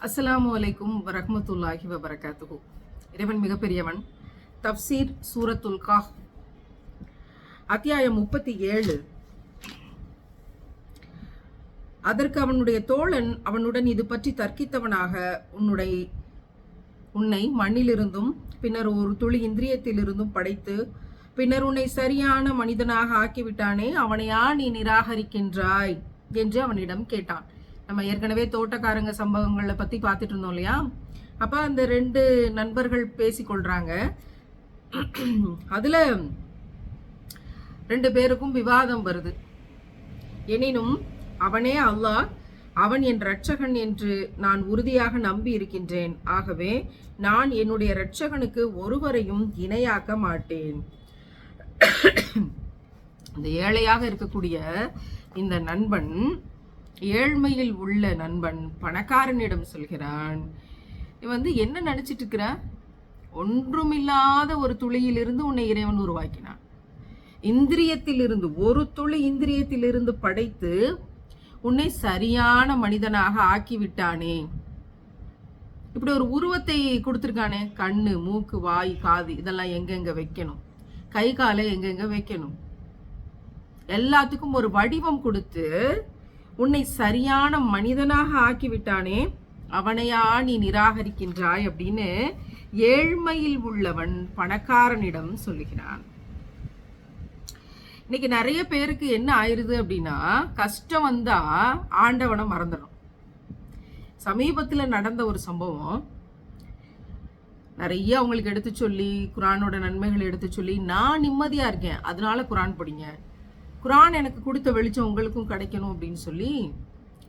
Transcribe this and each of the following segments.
அஸ்லாம் அலைக்கும் வரமத்துல்லாஹி வபரகாத்துஹு. இறைவன் மிகப்பெரியவன். தப்சீர் சூரத்துல் காஹ். அத்தியாயம் முப்பத்தி ஏழு. அதற்கு அவனுடைய தோழன் அவனுடன் இது பற்றி தர்க்கித்தவனாக உன்னுடைய உன்னை மண்ணிலிருந்தும் பின்னர் ஒரு துளி இந்திரியத்திலிருந்தும் படைத்து பின்னர் உன்னை சரியான மனிதனாக ஆக்கிவிட்டானே அவனையா நீ நிராகரிக்கின்றாய்? என்று அவனிடம் கேட்டான். நம்ம ஏற்கனவே தோட்டக்காரங்க சம்பவங்களை பற்றி பார்த்துட்டு இருந்தோம் இல்லையா? அப்போ அந்த ரெண்டு நண்பர்கள் பேசிக்கொள்கிறாங்க அதில் ரெண்டு பேருக்கும் விவாதம் வருது. எனினும் அவனே அல்லாஹ் அவன் என் இரட்சகன் என்று நான் உறுதியாக நம்பி இருக்கின்றேன். ஆகவே நான் என்னுடைய இரட்சகனுக்கு ஒருவரையும் இணையாக்க மாட்டேன். இந்த ஏழையாக இருக்கக்கூடிய இந்த நண்பன் ஏழ்மையில் உள்ள நண்பன் பணக்காரனிடம் சொல்கிறான் இவன் வந்து என்ன நினச்சிட்டு இருக்கிற ஒன்றுமில்லாத ஒரு துளியிலிருந்து உன்னை இறைவன் உருவாக்கினான். இந்திரியத்திலிருந்து ஒரு துளி இந்திரியத்திலிருந்து படைத்து உன்னை சரியான மனிதனாக ஆக்கி விட்டானே இப்படி ஒரு உருவத்தை கொடுத்துருக்கானே கண்ணு மூக்கு வாய் காது இதெல்லாம் எங்கெங்க வைக்கணும்? கை காலை எங்கெங்க வைக்கணும்? எல்லாத்துக்கும் ஒரு வடிவம் கொடுத்து உன்னை சரியான மனிதனாக ஆக்கி விட்டானே அவனையா நீ நிராகரிக்கின்றாய் அப்படின்னு ஏழ்மையில் உள்ளவன் பணக்காரனிடம் சொல்லுகிறான். இன்னைக்கு நிறைய பேருக்கு என்ன ஆயிருது அப்படின்னா கஷ்டம் வந்தா ஆண்டவனை மறந்துடும். சமீபத்தில் நடந்த ஒரு சம்பவம். நிறைய அவங்களுக்கு எடுத்து சொல்லி குரானோட நன்மைகளை எடுத்து சொல்லி நான் நிம்மதியாக இருக்கேன் அதனால குரான் படிங்க. குரான் எனக்கு கொடுத்த வெளிச்சம் உங்களுக்கும் கிடைக்கணும் அப்படின்னு சொல்லி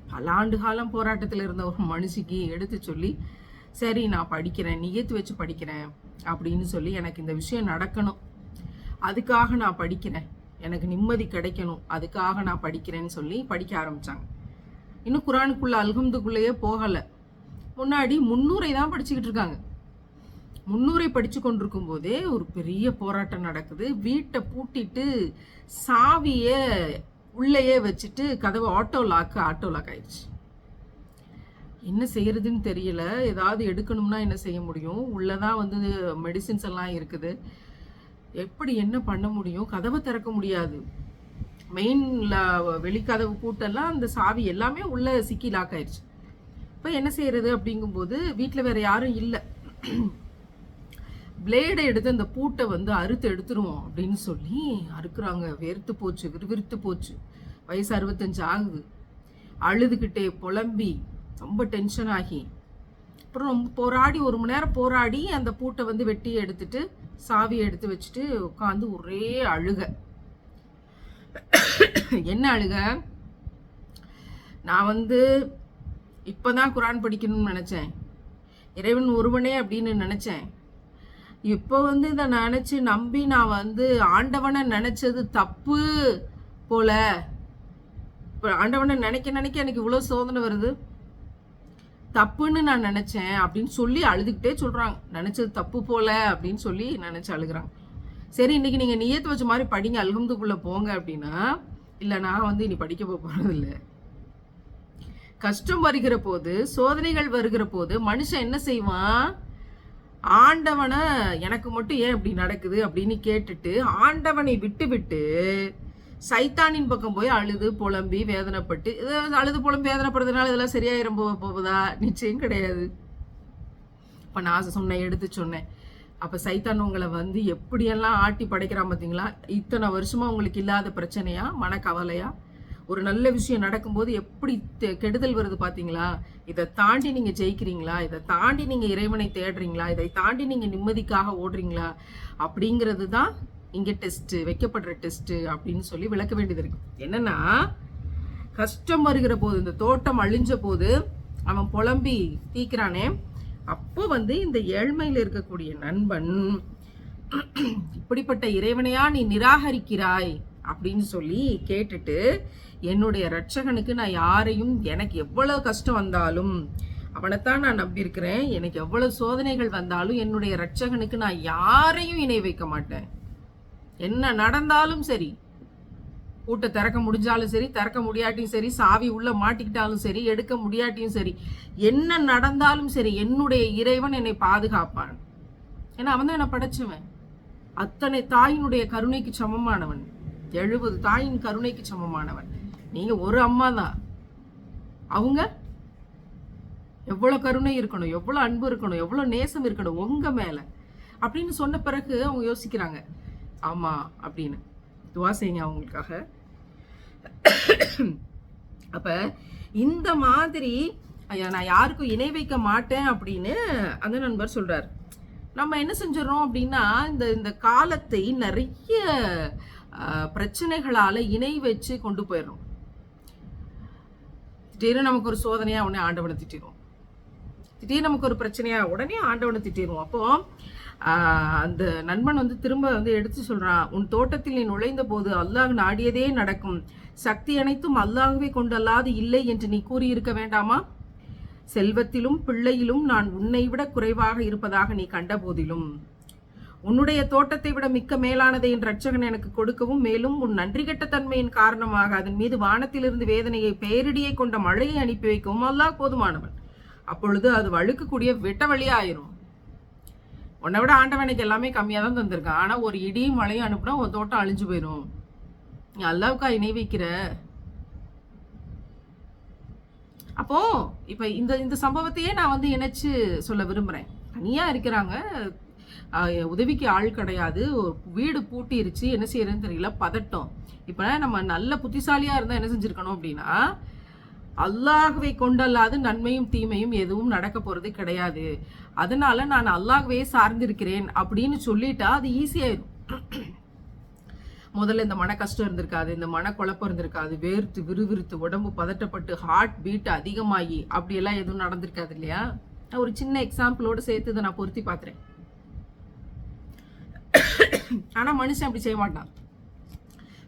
பல ஆண்டு காலம் போராட்டத்தில் இருந்த ஒரு மனுஷிக்கு எடுத்து சொல்லி சரி நான் படிக்கிறேன் நியத்து வச்சு படிக்கிறேன் அப்படின்னு சொல்லி எனக்கு இந்த விஷயம் நடக்கணும். அதுக்காக நான் படிக்கிறேன். எனக்கு நிம்மதி கிடைக்கணும். அதுக்காக நான் படிக்கிறேன்னு சொல்லி படிக்க ஆரம்பித்தாங்க இன்னும் குரானுக்குள்ளே அல்ஹம்துக்குள்ளேயே போகலை. முன்னாடி முன்னூரை தான் படிச்சுக்கிட்டு இருக்காங்க. முன்னூரை படித்து கொண்டிருக்கும் போதே ஒரு பெரிய போராட்டம் நடக்குது. வீட்டை பூட்டிட்டு சாவியை உள்ளேயே வச்சுட்டு கதவு ஆட்டோ லாக்கு ஆட்டோ லாக் ஆயிடுச்சு. என்ன செய்யறதுன்னு தெரியல. ஏதாவது எடுக்கணும்னா என்ன செய்ய முடியும்? உள்ளதான் வந்து மெடிசின்ஸ் எல்லாம் இருக்குது. எப்படி என்ன பண்ண முடியும்? கதவை திறக்க முடியாது. மெயின்ல வெளிக்கதவு பூட்டெல்லாம் அந்த சாவி எல்லாமே உள்ள சிக்கி லாக் ஆயிடுச்சு. இப்போ என்ன செய்யறது அப்படிங்கும்போது வீட்டில் வேற யாரும் இல்லை. பிளேடை எடுத்து அந்த பூட்டை வந்து அறுத்து எடுத்துருவோம் அப்படின்னு சொல்லி அறுக்குறாங்க. வெறுத்து போச்சு விறுவிறுத்து போச்சு. வயசு அறுபத்தஞ்சு ஆகுது. அழுதுகிட்டே புலம்பி ரொம்ப டென்ஷன் ஆகி. அப்புறம் ரொம்ப போராடி ஒரு மணி நேரம் போராடி அந்த பூட்டை வந்து வெட்டி எடுத்துட்டு சாவியை எடுத்து வச்சுட்டு உட்காந்து ஒரே அழுக. என்ன அழுக? நான் வந்து இப்போதான் குரான் படிக்கணும்னு நினச்சேன். இறைவன் ஒருவனே அப்படின்னு நினச்சேன். இப்போ வந்து இதை நினச்சி நம்பி நான் வந்து ஆண்டவனை நினச்சது தப்பு போல. இப்போ ஆண்டவனை நினைக்க நினைக்க எனக்கு இவ்வளோ சோதனை வருது. தப்புன்னு நான் நினச்சேன் அப்படின்னு சொல்லி அழுதுகிட்டே சொல்கிறாங்க நினச்சது தப்பு போல அப்படின்னு சொல்லி நினச்சி அழுகிறாங்க. சரி இன்னைக்கு நீங்கள் நியத்து வச்ச மாதிரி படிங்க அழுகுந்துக்குள்ளே போங்க அப்படின்னா இல்லை நான் வந்து இனி படிக்க போறது இல்லை கஷ்டம் வருகிற போது சோதனைகள் வருகிற போது மனுஷன் என்ன செய்வான்? ஆண்டவனை எனக்கு மட்டும் ஏன் இப்படி நடக்குது அப்படின்னு கேட்டுட்டு ஆண்டவனை விட்டு விட்டு சைத்தானின் பக்கம் போய் அழுது புலம்பி வேதனைப்பட்டு இது அழுது புலம்பி வேதனைப்படுறதுனால இதெல்லாம் சரியாயிரம் போக போகுதா? நிச்சயம் கிடையாது. இப்போ நான் சொன்னேன் எடுத்து சொன்னேன். அப்போ சைத்தான் உங்களை வந்து எப்படியெல்லாம் ஆட்டி படைக்கிறான் பார்த்தீங்களா இத்தனை வருஷமா உங்களுக்கு இல்லாத பிரச்சனையா? மனக்கவலையா? ஒரு நல்ல விஷயம் நடக்கும்போது எப்படி கெடுதல் வருது பார்த்தீங்களா இதை தாண்டி நீங்கள் ஜெயிக்கிறீங்களா? இதை தாண்டி நீங்கள் இறைவனை தேடுறீங்களா? இதை தாண்டி நீங்கள் நிம்மதிக்காக ஓடுறீங்களா? அப்படிங்கிறது தான் இங்கே டெஸ்ட்டு வைக்கப்படுற டெஸ்ட்டு அப்படின்னு சொல்லி விளக்க வேண்டியது இருக்கு. என்னன்னா கஷ்டம் வருகிற போது இந்த தோட்டம் அழிஞ்ச போது அவன் புலம்பி தீக்கிறானே அப்போ வந்து இந்த ஏழ்மையில் இருக்கக்கூடிய நண்பன் இப்படிப்பட்ட இறைவனையா நீ நிராகரிக்கிறாய்? அப்படின்னு சொல்லி கேட்டுட்டு என்னுடைய ரட்சகனுக்கு நான் யாரையும் எனக்கு எவ்வளவு கஷ்டம் வந்தாலும் அவனைத்தான் நான் நம்பியிருக்கிறேன். எனக்கு எவ்வளவு சோதனைகள் வந்தாலும் என்னுடைய ரட்சகனுக்கு நான் யாரையும் இணை வைக்க மாட்டேன். என்ன நடந்தாலும் சரி கூட்ட திறக்க முடிஞ்சாலும் சரி திறக்க முடியாட்டியும் சரி சாவி உள்ள மாட்டிக்கிட்டாலும் சரி எடுக்க முடியாட்டியும் சரி என்ன நடந்தாலும் சரி என்னுடைய இறைவன் என்னை பாதுகாப்பான். ஏன்னா அவன் தான் என்னை படைச்சவன். அத்தனை தாயினுடைய கருணைக்கு சமமானவன். எழுபது தாயின் கருணைக்கு சமமானவன். நீங்க ஒரு அம்மா தான் அவங்க? எவ்வளவு கருணை இருக்கணும் எவ்வளவு அன்பு இருக்கணும் எவ்வளவு நேசம் இருக்கணும் உங்க மேல. அப்படின்னு சொன்ன பிறகு அவங்க யோசிக்கிறாங்க. ஆமா அப்படின்னு. துவா செய்யுங்க அவங்களுக்காக. அப்ப இந்த மாதிரி நான் யாருக்கும் இணை வைக்க மாட்டேன் அப்படின்னு அந்த நண்பர் சொல்றாரு. நம்ம என்ன செஞ்சிடறோம் அப்படின்னா இந்த இந்த காலத்தை நிறைய பிரச்சனைகளால் இணை வச்சு கொண்டு போயிடும் திடீர்னு நமக்கு ஒரு சோதனையாக உடனே ஆண்டவனை திட்டிடுவோம் திடீர்னு நமக்கு ஒரு பிரச்சனையாக உடனே ஆண்டவனை திட்டிடுவோம் அப்போ அந்த நண்பன் வந்து திரும்ப வந்து எடுத்து சொல்கிறான் உன் தோட்டத்தில் நீ நுழைந்த போது அல்லாஹ் நாடியதே நடக்கும். சக்தி அனைத்தும் அல்லாஹ்வே கொண்டல்லாது இல்லை என்று நீ கூறியிருக்க வேண்டாமா? செல்வத்திலும் பிள்ளையிலும் நான் உன்னை விட குறைவாக இருப்பதாக நீ கண்ட போதிலும் உன்னுடைய தோட்டத்தை விட மிக்க மேலானதை என் ரட்சகன் எனக்கு கொடுக்கவும் மேலும் உன் நன்றி கெட்ட தன்மையின் காரணமாக அதன் மீது வானத்திலிருந்து வேதனையை பேரிடியை கொண்ட மழையை அனுப்பி வைக்கவும். அல்லாஹ் போதுமானவன். அப்பொழுது அது வழுக்கக்கூடிய வெட்ட வழியாயிரும். உன்னை விட ஆண்டவனுக்கு எல்லாமே கம்மியாக தான் தந்திருக்கான். ஆனால் ஒரு இடியும் மழையும் அனுப்புனா உன் தோட்டம் அழிஞ்சு போயிடும் நீ அல்லாவுக்கா இணை வைக்கிற? அப்போ இப்போ இந்த இந்த சம்பவத்தையே நான் வந்து இணைச்சு சொல்ல விரும்புகிறேன் தனியாக இருக்கிறாங்க உதவிக்கு ஆள் கிடையாது. வீடு பூட்டிருச்சு. என்ன செய்யறதுன்னு தெரியல. பதட்டம். இப்ப நம்ம நல்ல புத்திசாலியா இருந்தா என்ன செஞ்சிருக்கணும் அப்படின்னா அல்லாகவே கொண்டல்லாது நன்மையும் தீமையும் எதுவும் நடக்க போகிறது கிடையாது. அதனால நான் அல்லாகவே சார்ந்திருக்கிறேன் அப்படின்னு சொல்லிட்டா அது ஈஸியாயிடும் முதல்ல இந்த மன கஷ்டம் இருந்திருக்காது. இந்த மன குழப்பம் இருந்திருக்காது. வேர்த்து விறுவிறுத்து உடம்பு பதட்டப்பட்டு ஹார்ட் பீட் அதிகமாகி அப்படியெல்லாம் எதுவும் நடந்திருக்காது இல்லையா? ஒரு சின்ன எக்ஸாம்பிளோட சேர்த்து இதை நான் பொருத்தி பார்க்குறேன். ஆனா மனுஷன் அப்படி செய்ய மாட்டான்.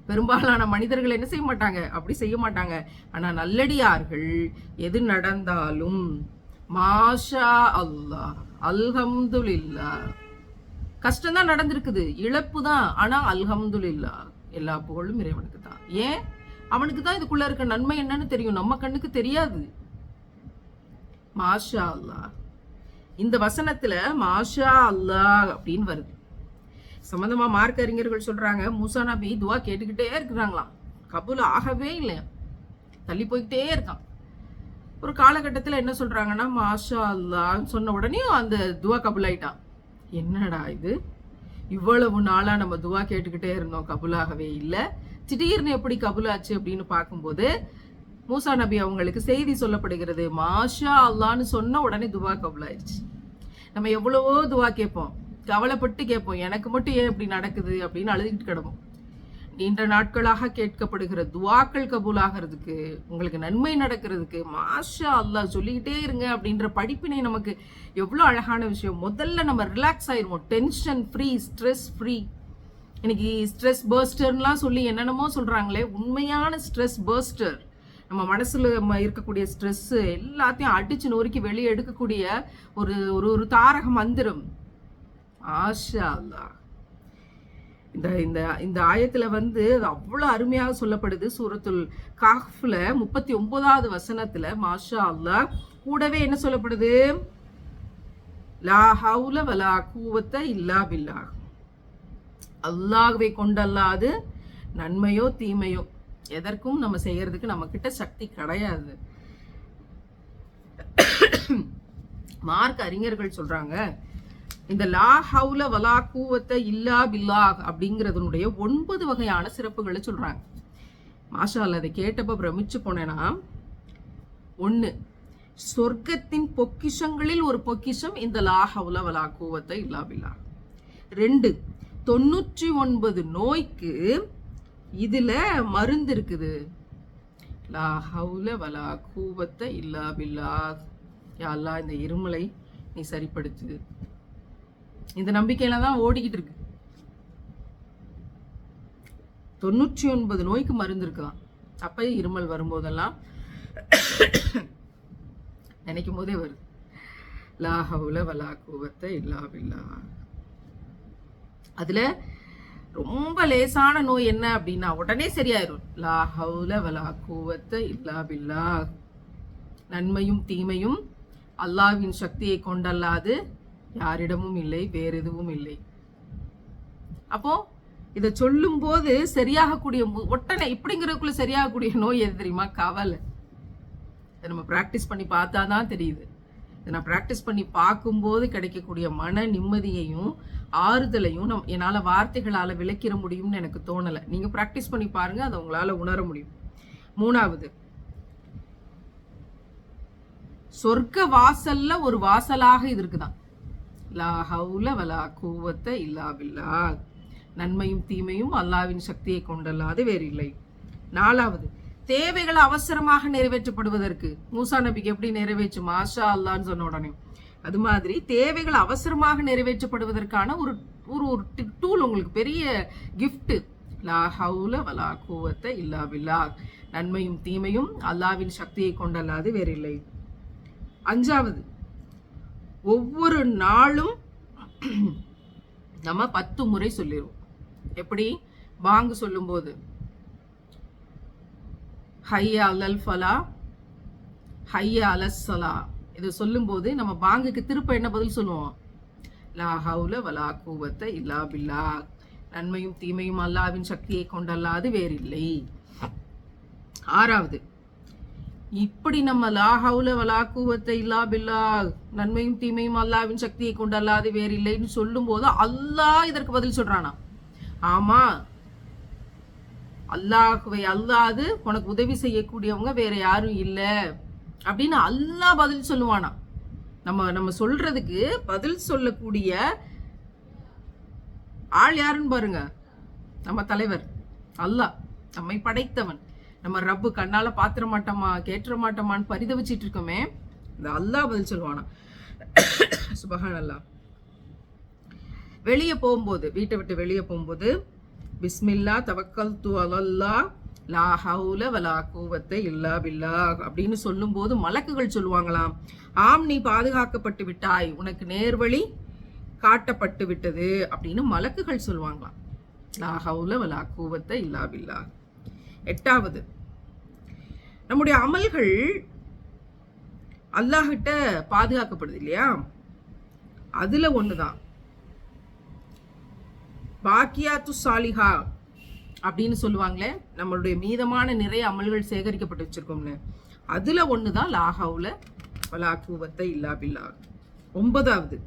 பெரும்பாலான மனிதர்கள் என்ன செய்ய மாட்டாங்க? அப்படி செய்ய மாட்டாங்க. ஆனா நல்லடியார்கள் எது நடந்தாலும் மாஷா அல்லாஹ் அல்ஹம்துலில்லாஹ் கஷ்டம் தான் நடந்திருக்குது. இழப்பு தான். ஆனா அல்ஹம்துலில்லா. எல்லா புகழும் இறைவனுக்கு தான் ஏன்? அவனுக்கு தான் இதுக்குள்ள இருக்க நன்மை என்னன்னு தெரியும். நம்ம கண்ணுக்கு தெரியாது. மாஷா அல்லாஹ். இந்த வசனத்துல மாஷா அல்லாஹ் அப்படின்னு வருது. சம்மந்தமாக மார்க்க அறிஞர்கள் சொல்கிறாங்க மூசா நபி துவா கேட்டுக்கிட்டே இருக்கிறாங்களாம். கபூல் ஆகவே இல்லையா? தள்ளி போய்கிட்டே இருக்கான். ஒரு காலகட்டத்தில் என்ன சொல்கிறாங்கன்னா மாஷா அல்லான்னு சொன்ன உடனே அந்த துவா கபுல் ஆயிட்டான் என்னடா இது? இவ்வளவு நாளாக நம்ம துவா கேட்டுக்கிட்டே இருந்தோம் கபுலாகவே இல்லை. திடீர்னு எப்படி கபுலாச்சு அப்படின்னு பார்க்கும்போது மூசா நபி அவங்களுக்கு செய்தி சொல்லப்படுகிறது மாஷா அல்லான்னு சொன்ன உடனே துவா கபூலாயிருச்சு. நம்ம எவ்வளவோ துவா கேட்போம். கவலைப்பட்டு கேட்போம் எனக்கு மட்டும் ஏன் இப்படி நடக்குது? அப்படின்னு அழுதுகிட்டு கிடப்போம். நீண்ட நாட்களாக கேட்கப்படுகிற துவாக்கள் கபூலாகிறதுக்கு உங்களுக்கு நன்மை நடக்கிறதுக்கு மாஷா அல்லா சொல்லிக்கிட்டே இருங்க அப்படின்ற படிப்பினை நமக்கு எவ்வளோ அழகான விஷயம். முதல்ல நம்ம ரிலாக்ஸ் ஆயிருவோம். டென்ஷன் ஃப்ரீ ஸ்ட்ரெஸ் ஃப்ரீ இன்னைக்கு ஸ்ட்ரெஸ் பர்ஸ்டர்லாம் சொல்லி என்னென்னமோ சொல்கிறாங்களே உண்மையான ஸ்ட்ரெஸ் பர்ஸ்டர் நம்ம மனசில் நம்ம இருக்கக்கூடிய ஸ்ட்ரெஸ்ஸு எல்லாத்தையும் அடிச்சு நொறுக்கி வெளியே எடுக்கக்கூடிய ஒரு ஒரு ஒரு தாரக மந்திரம். ஆஷா அல்லாஹ் இந்த இந்த இந்த ஆயத்தில் வந்து அது அவ்வளோ அருமையாக சொல்லப்படுது. சூரத்துல் காஃப்ல முப்பத்தி ஒன்பதாவது வசனத்தில் மாஷா அல்லாஹ் கூடவே என்ன சொல்லப்படுது? லா ஹவுல வலா கூவத்த இல்லா பில்லா அல்லாகவே கொண்டல்லாது நன்மையோ தீமையோ எதற்கும் நம்ம செய்யறதுக்கு நம்ம கிட்ட சக்தி கிடையாது. மார்க் அறிஞர்கள் சொல்றாங்க இந்த லா ஹவுல வலா கூவத்த இல்லா பில்லாஹ் அப்படிங்கிறதுனுடைய ஒன்பது வகையான சிறப்புகளை சொல்றாங்க. மாஷா அதை கேட்டப்ப பிரமிச்சு போனேன்னா ஒன்று சொர்க்கத்தின் பொக்கிஷங்களில் ஒரு பொக்கிஷம் இந்த லா ஹவுல வலா கூவத்த இல்லா பில்லாஹ் ரெண்டு தொண்ணூற்றி ஒன்பது நோய்க்கு இதுல மருந்து இருக்குது. லா ஹவுல வலா கூவத்த இல்லா பில்லா. யா அல்லாஹ் இந்த இருமலை நீ சரிப்படுத்து. இந்த நம்பிக்கையில தான் ஓடிக்கிட்டு இருக்கு. தொண்ணூற்றி ஒன்பது நோய்க்கு மருந்து இருக்குதான் அப்போ இருமல் வரும்போதெல்லாம் நினைக்கும் போதே வருது. லா ஹவுல வலா கூவத்தை இல்லா அதுல ரொம்ப லேசான நோய் என்ன அப்படின்னா உடனே சரியாயிரும். லா ஹவுல வலா கூவத்தை இல்லாபில்லா நன்மையும் தீமையும் அல்லாவின் சக்தியை கொண்டல்லாது யாரிடமும் இல்லை வேற எதுவும் இல்லை. அப்போ இதை சொல்லும்போது சரியாகக்கூடிய ஒட்டனை இப்படிங்கிறதுக்குள்ள சரியாகக்கூடிய நோய் எது தெரியுமா? கவலை. இதை நம்ம ப்ராக்டிஸ் பண்ணி பார்த்தா தான் தெரியுது. இதை நான் ப்ராக்டிஸ் பண்ணி பார்க்கும்போது கிடைக்கக்கூடிய மன நிம்மதியையும் ஆறுதலையும் நம் என்னால் வார்த்தைகளால் விளக்கிற முடியும்னு எனக்கு தோணலை. நீங்கள் ப்ராக்டிஸ் பண்ணி பாருங்கள் அதை உங்களால் உணர முடியும். மூணாவது சொர்க்க வாசல்ல ஒரு வாசலாக இது இருக்குதான். லா ஹவுல வலா கூவத்த இல்லா நன்மையும் தீமையும் அல்லாவின் சக்தியை கொண்டல்லாது வேறில்லை. நாலாவது தேவைகள் அவசரமாக நிறைவேற்றப்படுவதற்கு. மூசா நபிக்கு எப்படி நிறைவேற்று? மாஷா அல்லான்னு சொன்ன உடனே. அது மாதிரி தேவைகள் அவசரமாக நிறைவேற்றப்படுவதற்கான ஒரு ஒரு ஒரு டூல் உங்களுக்கு பெரிய கிஃப்ட்டு லா ஹவுல வலா கூவத்த இல்லா பில்லா நன்மையும் தீமையும் அல்லாவின் சக்தியை கொண்டல்லாது வேறில்லை. அஞ்சாவது ஒவ்வொரு நாளும் நம்ம பத்து முறை சொல்லிடுவோம் எப்படி? பாங்கு சொல்லும்போது ஹையா அலல் ஃபலா ஹையா அலஸ்ஸலா இதை சொல்லும்போது நம்ம பாங்குக்கு திருப்ப என்ன பதில் சொல்லுவோம்? லா ஹவுல வலா கூவத்த இல்லா பில்லா. நன்மையும் தீமையும் அல்லாவின் சக்தியை கொண்டல்லாது வேறில்லை. ஆறாவது இப்படி நம்ம லா ஹவுல வலா இல்லா பில்லா நன்மையும் தீமையும் அல்லாவின் சக்தியை கொண்டு அல்லாது வேறில்லைன்னு சொல்லும்போது அல்லாஹ் இதற்கு பதில் சொல்றானா? ஆமா. அல்லாஹுவை அல்லாது உனக்கு உதவி செய்யக்கூடியவங்க வேற யாரும் இல்லை அப்படின்னு அல்லாஹ் பதில் சொல்லுவானா? நம்ம நம்ம சொல்றதுக்கு பதில் சொல்லக்கூடிய ஆள் யாருன்னு பாருங்க. நம்ம தலைவர். அல்லாஹ். நம்மை படைத்தவன். நம்ம ரப்பு கண்ணால பாத்திர மாட்டோமா கேட்டுற மாட்டோமான்னு பரிதவிச்சிட்டு இருக்கோமே. இந்த அல்லாஹ் பதில் சொல்லுவானா? சுபஹான் அல்லாஹ் வெளியே போகும்போது வீட்டை விட்டு வெளியே போகும்போது பிஸ்மில்லா தவக்கல் து அலல்லா லா ஹவுல வலா கூவத்தை இல்லா பில்லா அப்படின்னு சொல்லும்போது மலக்குகள் சொல்லுவாங்களாம். ஆம் நீ பாதுகாக்கப்பட்டு விட்டாய் உனக்கு நேர்வழி காட்டப்பட்டு விட்டது அப்படின்னு மலக்குகள் சொல்லுவாங்களாம். லா ஹவுல வலா கூவத்தை இல்லா பில்லா எட்டாவது நம்முடைய அமல்கள் அல்லாஹிட்ட பாதுகாக்கப்படுது இல்லையா? அதுல ஒண்ணுதான். பாக்கியாத்து சாலிஹா அப்படின்னு சொல்லுவாங்களே நம்மளுடைய மீதமான நிறைய அமல்கள் சேகரிக்கப்பட்டு வச்சிருக்கோம்னு. அதுல ஒண்ணுதான் லாகாவுல வலா கூவத்தை இல்லா பில்லா. ஒன்பதாவது.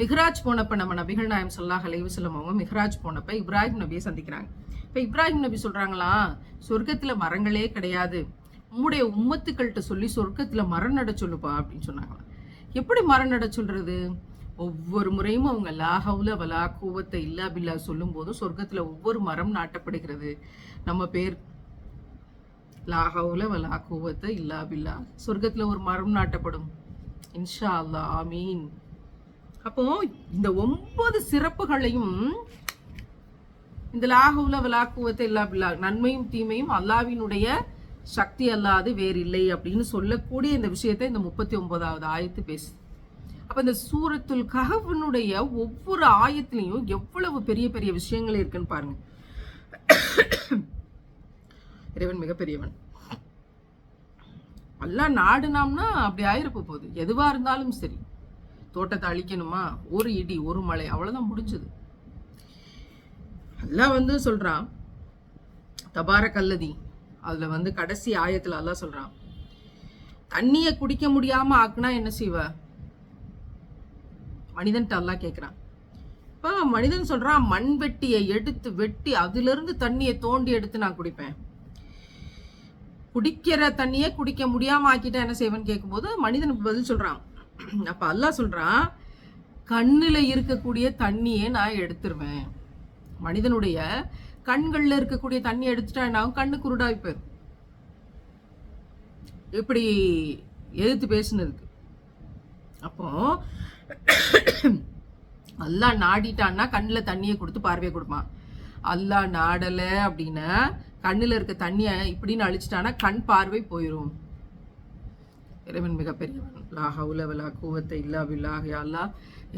மிஹ்ராஜ் போனப்ப நம்ம நபிகள் நாயம் சொல்லாஹ் அலைவசல்லம் அவங்க மிஹ்ராஜ் போனப்ப இப்ராஹிம் நபியை சந்திக்கிறாங்க. இப்போ இப்ராஹிம் நபி சொல்கிறாங்களா சொர்க்கத்தில் மரங்களே கிடையாது. உம்முடைய உம்மத்துக்கள்கிட்ட சொல்லி சொர்க்கத்தில் மரம் நட சொல்லுப்பா அப்படின்னு சொன்னாங்களாம். எப்படி மரம் நட சொல்கிறது ஒவ்வொரு முறையும் அவங்க லாஹவுல வலா கூவத்தை இல்லா பில்லா சொல்லும் போதும் சொர்க்கத்தில் ஒவ்வொரு மரம் நாட்டப்படுகிறது. நம்ம பேர் லாஹவுல வலா கூவத்தை இல்லா பில்லா. சொர்க்கத்தில் ஒரு மரம் நாட்டப்படும். இன்ஷா அல்லா ஆமீன். அப்போ இந்த ஒன்பது சிறப்புகளையும் இந்த லாகவுல விலாக்குவத்தை இல்லா பில்லா நன்மையும் தீமையும் அல்லாவினுடைய சக்தி அல்லாது வேறில்லை அப்படின்னு சொல்லக்கூடிய இந்த விஷயத்தை இந்த முப்பத்தி ஒன்பதாவது ஆயத்து பேசு அப்ப இந்த சூரத்துல் கஹவனுடைய ஒவ்வொரு ஆயத்திலையும் எவ்வளவு பெரிய பெரிய விஷயங்கள் இருக்குன்னு பாருங்க. இறைவன் மிகப்பெரியவன். எல்லாம் நாடுனாம்னா அப்படி ஆயிருப்ப போகுது. எதுவா இருந்தாலும் சரி. தோட்டத்தை அழிக்கணுமா? ஒரு இடி ஒரு மழை அவ்வளவுதான் முடிஞ்சது. அல்லாஹ் வந்து சொல்றான் தபார கல்லதி அதுல வந்து கடைசி ஆயத்துல அல்லாஹ் சொல்றான் தண்ணியை குடிக்க முடியாம ஆக்குனா என்ன செய்வ? மனிதன்ட்டு அல்லாஹ் கேட்குறான் இப்போ மனிதன் சொல்றான் மண் வெட்டியை எடுத்து வெட்டி அதுலருந்து தண்ணியை தோண்டி எடுத்து நான் குடிப்பேன். குடிக்கிற தண்ணியே குடிக்க முடியாம ஆக்கிட்டா என்ன செய்வேன்னு கேட்கும்போது மனிதனுக்கு பதில் சொல்றான். அப்ப அல்லாஹ் சொல்றான் கண்ணில் இருக்கக்கூடிய தண்ணியே நான் எடுத்துருவேன். மனிதனுடைய கண்கள்ல இருக்கக்கூடிய தண்ணி எடுத்துட்டா கண்ணு குருடாய் போயிரும். இப்படி எதிர்த்து பேசுனதுக்கு. அப்போ அல்லா நாடிட்டான்னா கண்ணில் தண்ணியை கொடுத்து பார்வையை கொடுப்பான். அல்லா நாடலை அப்படின்னா கண்ணில் இருக்க தண்ணியை இப்படின்னு அழிச்சிட்டான்னா கண் பார்வை போயிடும் இறைவன் மிகப்பெரியவன். லா உலவலா வலா கூவத்தை இல்லா பில்லாஹ் அல்லா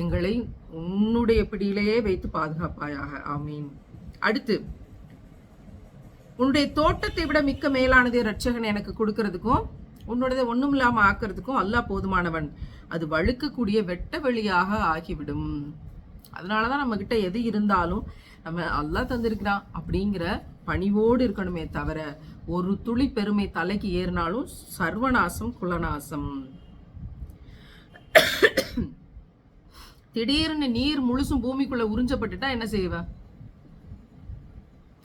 எங்களை உன்னுடைய பிடியிலேயே வைத்து பாதுகாப்பாயாக. ஆமீன். அடுத்து உன்னுடைய தோட்டத்தை விட மிக்க மேலானதை ரட்சகன் எனக்கு கொடுக்கறதுக்கும் உன்னோடதை ஒன்றும் இல்லாமல் ஆக்கிறதுக்கும் அல்லாஹ் போதுமானவன். அது வழுக்கக்கூடிய வெட்ட வெளியாக ஆகிவிடும். அதனால தான் நம்மக்கிட்ட எது இருந்தாலும் நம்ம அல்லா தந்திருக்கிறான் அப்படிங்கிற பணிவோடு இருக்கணுமே தவிர ஒரு துளி பெருமை தலைக்கு ஏறினாலும் சர்வநாசம் குலநாசம். திடீர்னு நீர் முழுசும் பூமிக்குள்ள உறிஞ்சப்பட்டுட்டா என்ன செய்வேன்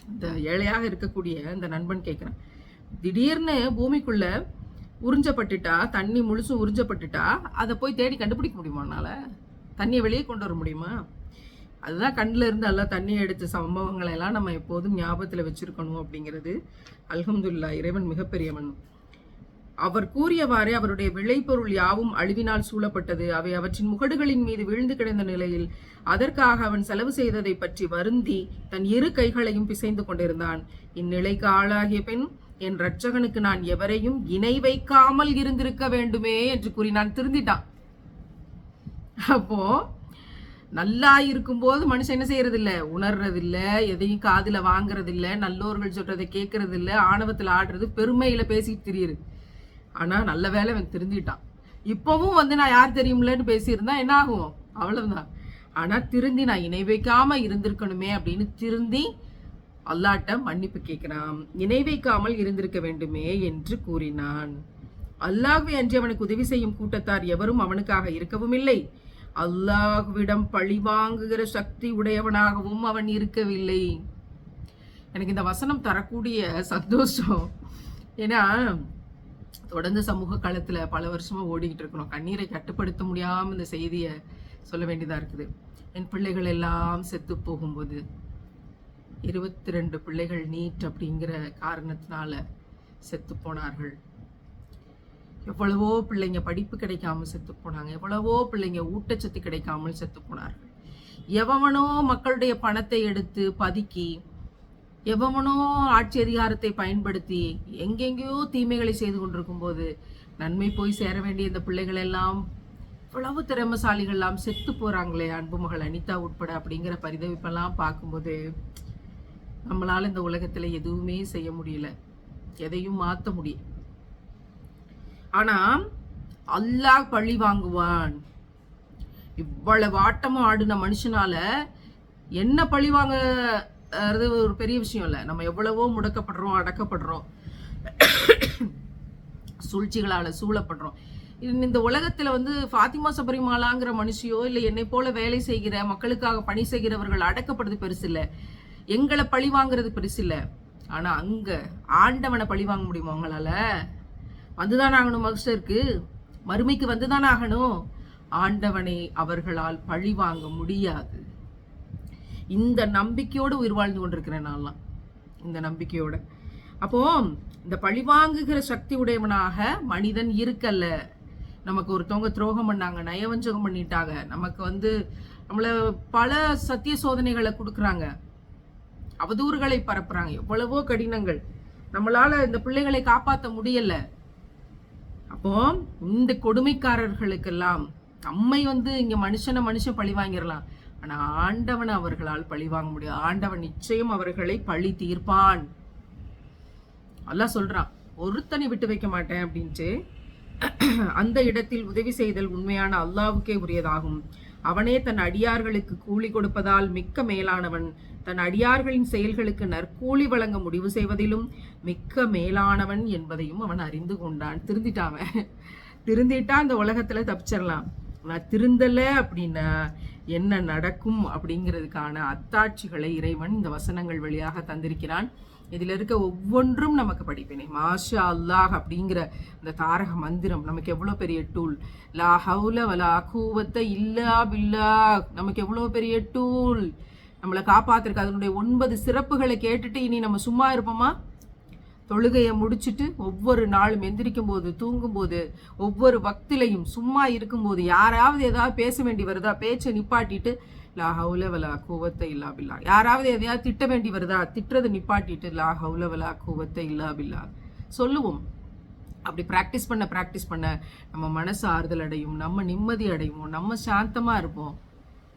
இந்த ஏழையாக இருக்கக்கூடிய இந்த நண்பன் கேட்குறேன் திடீர்னு பூமிக்குள்ள உறிஞ்சப்பட்டுட்டா தண்ணி முழுசும் உறிஞ்சப்பட்டுட்டா அதை போய் தேடி கண்டுபிடிக்க முடியுமா என்னால் தண்ணியை வெளியே கொண்டு வர முடியுமா? அதுதான் கண்ணில் இருந்து எல்லாம் தண்ணி எடுத்த சம்பவங்களை எல்லாம் நம்ம எப்போதும் ஞாபகத்தில் வச்சுருக்கணும் அப்படிங்கிறது. அல்ஹம்துல்லா இறைவன் மிகப்பெரியவன் அவர் கூறியவாறே அவருடைய விளைபொருள் யாவும் அழிவினால் சூழப்பட்டது. அவை அவற்றின் முகடுகளின் மீது வீழ்ந்து கிடந்த நிலையில் அதற்காக அவன் செலவு செய்ததை பற்றி வருந்தி தன் இரு கைகளையும் பிசைந்து கொண்டிருந்தான். இந்நிலைக்கு ஆளாகிய பின் என் ரட்சகனுக்கு நான் எவரையும் இணை வைக்காமல் இருந்திருக்க வேண்டுமே என்று கூறி நான் திருந்திட்டான். அப்போ நல்லா இருக்கும்போது மனுஷன் என்ன செய்யறதில்ல? உணர்றதில்ல எதையும் காதில் வாங்குறதில்ல நல்லோர்கள் சொல்றதை கேட்கறதில்ல ஆணவத்தில் ஆடுறது பெருமையில பேசிட்டு திரியுது ஆனால் நல்ல வேலை அவன் திருந்திட்டான். இப்போவும் வந்து நான் யார் தெரியும்லன்னு பேசியிருந்தா என்ன ஆகும்? அவ்வளவுதான். ஆனால் திருந்தி நான் இணை வைக்காம இருந்திருக்கணுமே அப்படின்னு திருந்தி அல்லாட்ட மன்னிப்பு கேட்கிறான். இணை வைக்காமல் இருந்திருக்க வேண்டுமே என்று கூறினான். அல்லாஹ்வை அன்றி அவனுக்கு உதவி செய்யும் கூட்டத்தார் எவரும் அவனுக்காக இருக்கவும் இல்லை அல்லாஹ்விடம் பழி வாங்குகிற சக்தி உடையவனாகவும் அவன் இருக்கவில்லை. எனக்கு இந்த வசனம் தரக்கூடிய சந்தோஷம். ஏன்னா தொடர்ந்து சமூக களத்தில் பல வருஷமாக ஓடிக்கிட்டு இருக்கணும். கண்ணீரை கட்டுப்படுத்த முடியாமல் இந்த செய்தியை சொல்ல வேண்டியதாக இருக்குது. என் பிள்ளைகள் எல்லாம் செத்து போகும்போது இருபத்தி ரெண்டு பிள்ளைகள் நீட் அப்படிங்கிற காரணத்தினால செத்து போனார்கள். எவ்வளவோ பிள்ளைங்க படிப்பு கிடைக்காம செத்து போனாங்க. எவ்வளவோ பிள்ளைங்க ஊட்டச்சத்து கிடைக்காமல் செத்து போனார்கள். எவனோ மக்களுடைய பணத்தை எடுத்து பதுக்கி எவனோ ஆட்சி அதிகாரத்தை பயன்படுத்தி எங்கெங்கேயோ தீமைகளை செய்து கொண்டிருக்கும் போது நன்மை போய் சேர வேண்டிய இந்த பிள்ளைகள் எல்லாம் இவ்வளவு திறமசாலிகள்லாம் செத்து போகிறாங்களே அன்பு மகள் அனிதா உட்பட அப்படிங்கிற பரிதவிப்பெல்லாம் பார்க்கும்போது நம்மளால் இந்த உலகத்தில் எதுவுமே செய்ய முடியல. எதையும் மாற்ற முடியும் ஆனால் அல்லாஹ் பழி வாங்குவான். இவ்வளவு ஆட்டமும் ஆடின மனுஷனால என்ன பழி வாங்க அது ஒரு பெரிய விஷயம் இல்லை. நம்ம எவ்வளவோ முடக்கப்படுறோம் அடக்கப்படுறோம். சூழ்ச்சிகளால் சூழப்படுறோம். இந்த- இந்த வந்து ஃபாத்திமா சபரிமாலாங்கிற மனுஷியோ இல்லை என்னை போல வேலை செய்கிற மக்களுக்காக பணி செய்கிறவர்கள் அடக்கப்படுறது பெருசு இல்லை. எங்களை பழி வாங்குறது பெருசு இல்லை. ஆனால் அங்கே ஆண்டவனை பழி வாங்க முடியுமா உங்களால்? வந்துதான் ஆகணும் மகிழ்ச்சிக்கு மறுமைக்கு வந்துதான் ஆகணும். ஆண்டவனை அவர்களால் பழி வாங்க முடியாது. இந்த நம்பிக்கையோடு உயிர் வாழ்ந்து கொண்டிருக்கிறேன் நான்லாம் இந்த நம்பிக்கையோட. அப்போ இந்த பழிவாங்குகிற சக்தி உடையவனாக மனிதன் இருக்கல்ல. நமக்கு ஒருத்தவங்க துரோகம் பண்ணாங்க நயவஞ்சகம் பண்ணிட்டாங்க. நமக்கு வந்து நம்மள பல சத்திய சோதனைகளை கொடுக்குறாங்க. அவதூறுகளை பரப்புறாங்க. எவ்வளவோ கடினங்கள். நம்மளால இந்த பிள்ளைகளை காப்பாற்ற முடியல. அப்போ இந்த கொடுமைக்காரர்களுக்கெல்லாம் நம்மை வந்து இங்க மனுஷனை மனுஷன் பழி வாங்கிடலாம். ஆனால் ஆண்டவன் அவர்களால் பழி வாங்க முடியாது. ஆண்டவன் நிச்சயம் அவர்களை பழி தீர்ப்பான். அல்லாஹ் சொல்றான் ஒருத்தனை விட்டு வைக்க மாட்டேன் அப்படின்ட்டு. அந்த இடத்தில் உதவி செய்தல் உண்மையான அல்லாவுக்கே உரியதாகும். அவனே தன் அடியார்களுக்கு கூலி கொடுப்பதால் மிக்க மேலானவன். தன் அடியார்களின் செயல்களுக்கு நற்கூலி வழங்க முடிவு செய்வதிலும் மிக்க மேலானவன் என்பதையும் அவன் அறிந்து கொண்டான். திருந்திட்டாவன் திருந்திட்டா இந்த உலகத்துல தப்பிச்சிடலாம் நான் திருந்தலை அப்படின்னா என்ன நடக்கும் அப்படிங்கிறதுக்கான அத்தாட்சிகளை இறைவன் இந்த வசனங்கள் வழியாக தந்திருக்கிறான். இதில் இருக்க ஒவ்வொன்றும் நமக்கு படிப்பினை. மாஷா அல்லாஹ் அப்படிங்கிற இந்த தாரக மந்திரம் நமக்கு எவ்வளோ பெரிய டூல் லா ஹவுல வலா கூவத்தை இல்லா பில்லா. நமக்கு எவ்வளோ பெரிய டூல் நம்மளை காப்பாத்திருக்கு அதனுடைய ஒன்பது சிறப்புகளை கேட்டுட்டு இனி நம்ம சும்மா இருப்போமா? தொழுகையை முடிச்சிட்டு ஒவ்வொரு நாளும் எந்திரிக்கும் போது தூங்கும் போது ஒவ்வொரு பக்திலையும் சும்மா இருக்கும்போது யாராவது ஏதாவது பேச வேண்டி வருதா? பேச்சை நிப்பாட்டிட்டு லா ஹவுலவலா கோவத்தை கூவத்தை இல்லா பில்லா. யாராவது எதையாவது திட்ட வேண்டி வருதா? திட்டுறதை நிப்பாட்டிட்டு லா ஹவுலவலா கோவத்தை கூவத்தை இல்லா பில்லா. சொல்லுவோம். அப்படி ப்ராக்டிஸ் பண்ண ப்ராக்டிஸ் பண்ண நம்ம மனசு ஆறுதல் அடையும் நம்ம நிம்மதி அடையும் நம்ம சாந்தமாக இருப்போம்.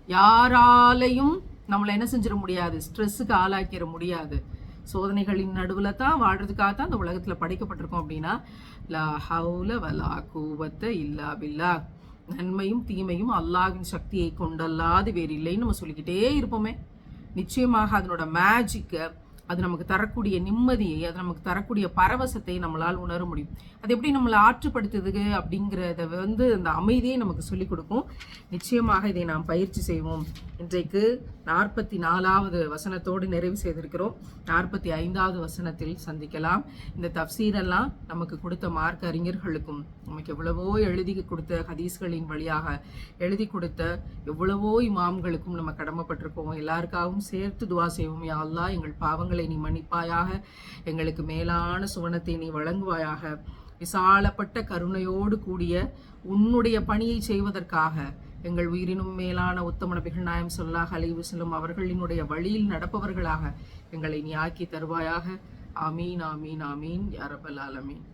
யாராலையும் நம்மளை என்ன செஞ்சிட முடியாது? ஸ்ட்ரெஸ்ஸுக்கு ஆளாக்கிட முடியாது. சோதனைகளின் நடுவில் தான் வாழ்றதுக்காக தான் இந்த உலகத்தில் படைக்கப்பட்டிருக்கோம் அப்படின்னா லா ஹவுல வலா கூவத்த இல்லா பில்லா. நன்மையும் தீமையும் அல்லாஹின் சக்தியை கொண்டல்லாது வேறு இல்லைன்னு நம்ம சொல்லிக்கிட்டே இருப்போமே. நிச்சயமாக அதனோட மேஜிக்கை அது நமக்கு தரக்கூடிய நிம்மதியை அது நமக்கு தரக்கூடிய பரவசத்தை நம்மளால் உணர முடியும். அது எப்படி நம்மளை ஆற்றுப்படுத்துது அப்படிங்கிறத வந்து அந்த அமைதியை நமக்கு சொல்லிக் கொடுக்கும். நிச்சயமாக இதை நாம் பயிற்சி செய்வோம். இன்றைக்கு நாற்பத்தி நாலாவது வசனத்தோடு நிறைவு செய்திருக்கிறோம். நாற்பத்தி ஐந்தாவது வசனத்தில் சந்திக்கலாம். இந்த தப்சீரெல்லாம் நமக்கு கொடுத்த மார்க் அறிஞர்களுக்கும் நமக்கு எவ்வளவோ எழுதி கொடுத்த ஹதீஸ்களின் வழியாக எழுதி கொடுத்த எவ்வளவோ இமாம்களுக்கும் நம்ம கடமைப்பட்டிருக்கோம். எல்லாருக்காகவும் சேர்த்து துவா செய்வோம். யா எங்கள் பாவங்களை நீ மன்னிப்பாயாக எங்களுக்கு மேலான சுவனத்தை நீ வழங்குவாயாக. விசாலப்பட்ட கருணையோடு கூடிய உன்னுடைய பணியை செய்வதற்காக எங்கள் உயிரினும் மேலான உத்தம நபிகள் நாயம் சொல்லாஹ் அலைவு செல்லும் அவர்களினுடைய வழியில் நடப்பவர்களாக எங்களை நீ ஆக்கி தருவாயாக. ஆமீன் ஆமீன் ஆமீன் யாரபல் ஆலமீன்.